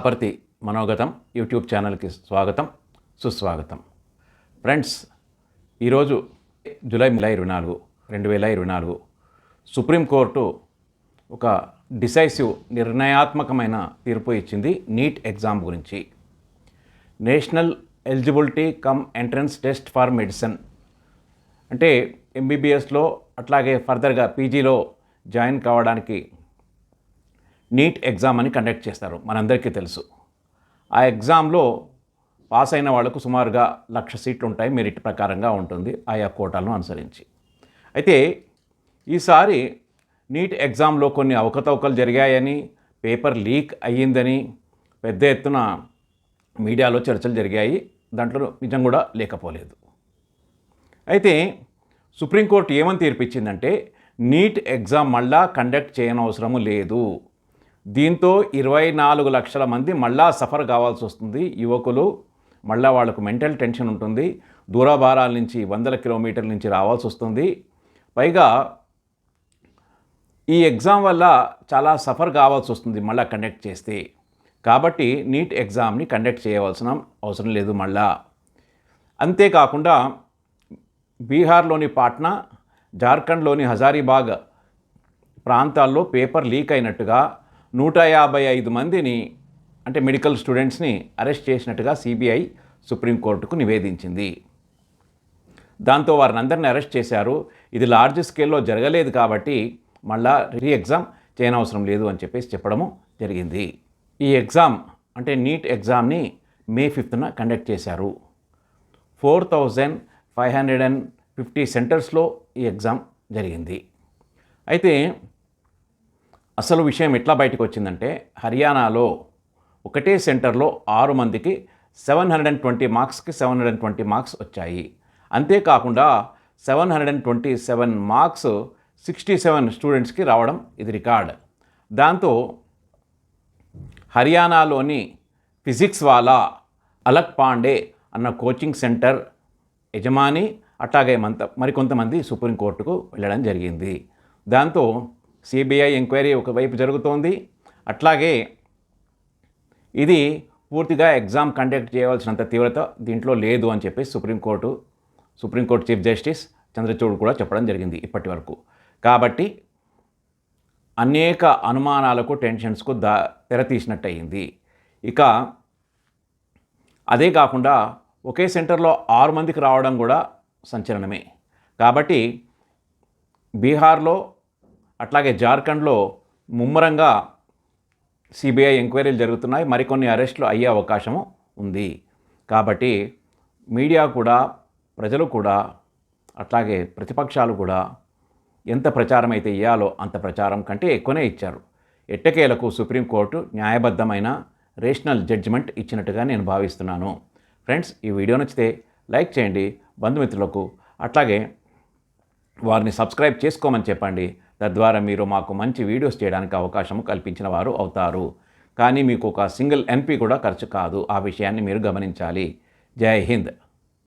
Daparthi మనోగతం YouTube ఛానల్కి స్వాగతం సుస్వాగతం. ఫ్రెండ్స్ ఈరోజు జూలై జూలై ఇరవై నాలుగు రెండు వేల ఇరవై నాలుగు సుప్రీంకోర్టు ఒక డిసైసివ్ నిర్ణయాత్మకమైన తీర్పు ఇచ్చింది నీట్ ఎగ్జామ్ గురించి. National Eligibility cum Entrance Test for medicine. అంటే ఎంబీబీఎస్లో అట్లాగే ఫర్దర్గా పీజీలో జాయిన్ కావడానికి నీట్ ఎగ్జామ్ అని కండక్ట్ చేస్తారు. మనందరికీ తెలుసు. ఆ ఎగ్జామ్లో పాస్ అయిన వాళ్ళకు సుమారుగా లక్ష సీట్లు ఉంటాయి మెరిట్ ప్రకారంగా ఉంటుంది. ఆయా కోటాలను అనుసరించి. అయితే ఈసారి నీట్ ఎగ్జామ్లో కొన్ని అవకతవకలు జరిగాయని పేపర్ లీక్ అయ్యిందని పెద్ద ఎత్తున మీడియాలో చర్చలు జరిగాయి. దాంట్లో నిజం కూడా లేకపోలేదు. అయితే సుప్రీంకోర్టు ఏమని తీర్పిచ్చిందంటే నీట్ ఎగ్జామ్ మళ్ళా కండక్ట్ చేయనవసరము లేదు. దీంతో ఇరవై నాలుగు లక్షల మంది మళ్ళా సఫర్ కావాల్సి వస్తుంది. యువకులు మళ్ళా వాళ్ళకు మెంటల్ టెన్షన్ ఉంటుంది. దూరభారాల నుంచి వందల కిలోమీటర్ల నుంచి రావాల్సి వస్తుంది. పైగా ఈ ఎగ్జామ్ వల్ల చాలా సఫర్ కావాల్సి వస్తుంది మళ్ళీ కండక్ట్ చేస్తే. కాబట్టి నీట్ ఎగ్జామ్ని కండక్ట్ చేయవలసిన అవసరం లేదు మళ్ళా. అంతేకాకుండా బీహార్లోని పాట్నా జార్ఖండ్లోని హజారీబాగ్ ప్రాంతాల్లో పేపర్ లీక్ అయినట్టుగా నూట యాభై ఐదు మందిని అంటే మెడికల్ స్టూడెంట్స్ని అరెస్ట్ చేసినట్టుగా సిబిఐ సుప్రీంకోర్టుకు నివేదించింది. దాంతో వారిని అందరిని అరెస్ట్ చేశారు. ఇది లార్జ్ స్కేల్లో జరగలేదు కాబట్టి మళ్ళా రీ ఎగ్జామ్ చేయనవసరం లేదు అని చెప్పేసి చెప్పడము జరిగింది. ఈ ఎగ్జామ్ అంటే నీట్ ఎగ్జామ్ని మే ఫిఫ్త్న కండక్ట్ చేశారు. Four thousand five hundred and fifty సెంటర్స్లో ఈ ఎగ్జామ్ జరిగింది. అయితే అసలు విషయం ఎట్లా బయటకు వచ్చిందంటే హర్యానాలో ఒకటే సెంటర్లో ఆరు మందికి సెవెన్ హండ్రెడ్ అండ్ ట్వంటీ మార్క్స్కి seven hundred and twenty marks వచ్చాయి. అంతేకాకుండా seven hundred and twenty seven marks sixty seven స్టూడెంట్స్కి రావడం ఇది రికార్డ్. దాంతో హర్యానాలోని ఫిజిక్స్ వాలా అలక్ పాండే అన్న కోచింగ్ సెంటర్ యజమాని అట్లాగే మంత మరికొంతమంది సుప్రీంకోర్టుకు వెళ్ళడం జరిగింది. దాంతో సిబిఐ ఎంక్వైరీ ఒకవైపు జరుగుతోంది. అట్లాగే ఇది పూర్తిగా ఎగ్జామ్ కండక్ట్ చేయవలసినంత తీవ్రత దీంట్లో లేదు అని చెప్పి Supreme Court Supreme Court chief justice Chandrachud కూడా చెప్పడం జరిగింది ఇప్పటి వరకు. కాబట్టి అనేక అనుమానాలకు టెన్షన్స్కు దా తెరతీసినట్టు అయింది ఇక అదే కాకుండా ఒకే సెంటర్లో ఆరు మందికి రావడం కూడా సంచలనమే. కాబట్టి బీహార్లో అట్లాగే జార్ఖండ్లో ముమ్మరంగా సిబిఐ ఎంక్వైరీలు జరుగుతున్నాయి. మరికొన్ని అరెస్టులు అయ్యే అవకాశము ఉంది. కాబట్టి మీడియా కూడా ప్రజలు కూడా అట్లాగే ప్రతిపక్షాలు కూడా ఎంత ప్రచారం అయితే ఇవ్వాలో అంత ప్రచారం కంటే ఎక్కువనే ఇచ్చారు. ఎట్టకేలకు సుప్రీంకోర్టు న్యాయబద్ధమైన రేషనల్ జడ్జిమెంట్ ఇచ్చినట్టుగా నేను భావిస్తున్నాను. ఫ్రెండ్స్ ఈ వీడియో నచ్చితే లైక్ చేయండి బంధుమిత్రులకు అట్లాగే వారిని సబ్స్క్రైబ్ చేసుకోమని చెప్పండి. తద్వారా మీరు మాకు మంచి వీడియోస్ చేయడానికి అవకాశం కల్పించిన వారు అవుతారు. కానీ మీకు ఒక సింగిల్ ఎన్పి కూడా ఖర్చు కాదు. ఆ విషయాన్ని మీరు గమనించాలి. జై హింద్.